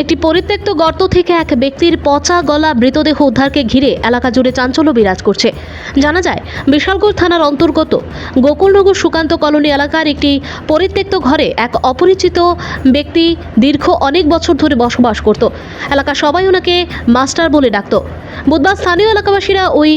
একটি পরিত্যক্ত গর্ত থেকে এক ব্যক্তির পচা গলা মৃতদেহ উদ্ধারকে ঘিরে এলাকা জুড়ে চাঞ্চল্য বিরাজ করছে। জানা যায়, বিশালগড় থানার অন্তর্গত গোকুলনগর সুকান্ত কলোনি এলাকার একটি পরিত্যক্ত ঘরে এক অপরিচিত ব্যক্তি দীর্ঘ অনেক বছর ধরে বসবাস করত। এলাকার সবাই ওনাকে মাস্টার বলে ডাকত। বুধবার স্থানীয় এলাকাবাসীরা ওই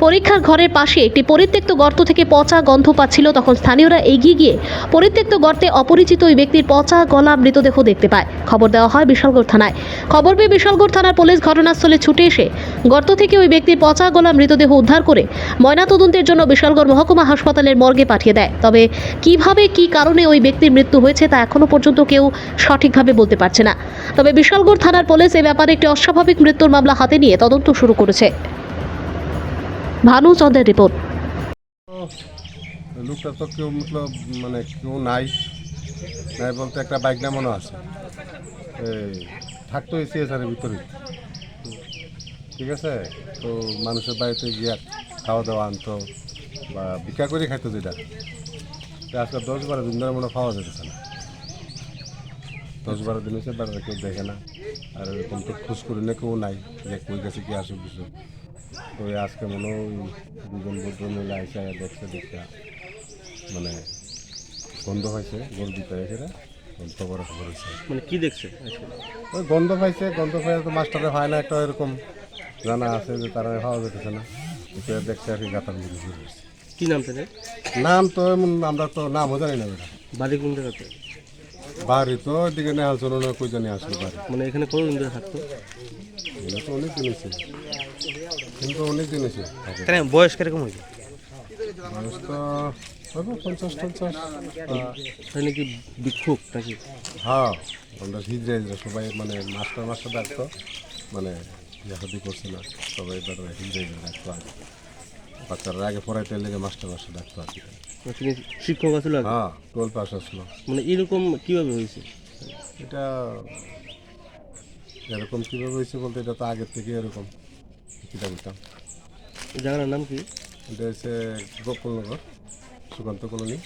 পরীক্ষার ঘরের পাশে একটি পরিত্যক্ত গর্ত থেকে পচা গন্ধ পাচ্ছিল তখন স্থানীয়রা এগিয়ে গিয়ে পরিত্যক্ত গর্তে অপরিচিত ওই ব্যক্তির পচা গলা মৃতদেহ দেখতে পায়। খবর দেওয়া হয় বিশালগড় থানায়। খবর পেয়ে বিশালগড় থানার পুলিশ ঘটনাস্থলে ছুটে এসে গর্ত থেকে ওই ব্যক্তির পচা গলা মৃতদেহ উদ্ধার করে ময়নাতদন্তের জন্য বিশালগড় মহকুমা হাসপাতালের মর্গে পাঠিয়ে দেয়। তবে কীভাবে, কি কারণে ওই ব্যক্তির মৃত্যু হয়েছে তা এখনও পর্যন্ত কেউ সঠিকভাবে বলতে পারছে না। তবে বিশালগড় থানার পুলিশ এ ব্যাপারে একটি অস্বাভাবিক মৃত্যুর মামলা হাতে নিয়ে তদন্ত শুরু করেছে। ভানু চন্দ্রের রিপোর্ট। লোকটা তো কেউ মতলব মানে কেউ নাই। নাই বলতে একটা বাইক নামানো আছে। থাকতো সিএসআরের ভিতরে ঠিক আছে? তো মানুষের বাড়িতে গিয়ে খাওয়া দাওয়া আনতো বা ভিক্ষা করে খাইতো যেটা। আজকাল দশ বারো দিন ধরে মনে খাওয়া যেতেছে না। দশ বারো দিন হচ্ছে বাড়িতে কেউ দেখে না। আর এরকম তো খোঁজ করে না কেউ নাই যে কই গেছে, কি আসুক, কিছু। তো আজকে মনে হয় দুজন ভদ্র মিলে আইসা দেখছে দেখছে। মানে গন্ধ হয়েছে গোল দিতে এসে খবর খবর হয়েছে মানে কি দেখছে? ওই গন্ধ পাইছে গন্ধ পাইছে তো মাস্টারে হয় না একটা এরকম জানা আছে যে তারা খাওয়া যেতেছে না। এটা দেখছে আর কি শুরু কি নাম তাদের? নাম তো এমন আমরা তো নামও জানি না বেটা। বাড়ি কোন জায়গাতে বাড়ি তো ওইদিকে নেওয়া চলো না কই জানি আসলো বাড়ি। মানে এখানে কতদিন ধরে থাকতো? এগুলো তো অনেক দিন হয়েছে। কিন্তু অনেক দিন থাকে। কেন বয়স কীরকম হয়েছে? বয়স তো হবে পঞ্চাশ পঞ্চাশ। তাই নাকি বিক্ষোভ নাকি? হ্যাঁ আমরা হিজড়ে হিজড়ে সবাই মানে মাস্টার মাস্টার ডাকতো। মানে ইয়াহাদি করছে না সবাই এবার হিজড়ে হিজড়ে ডাকতো আর বাচ্চারা আগে পড়াইতে লেগে মাস্টার মাস্টার ডাকতো আর কি। তিনি শিক্ষক আসলে হ্যাঁ টুয়েলভ পাস আসলো। মানে এরকম কীভাবে হয়েছে? এটা এরকম কীভাবে হয়েছে বলতে এটা তো আগের থেকে এরকম। কিটা বলতাম জায়গাটার নাম কি? এটা হচ্ছে গোকুলনগর সুকান্ত কলোনি।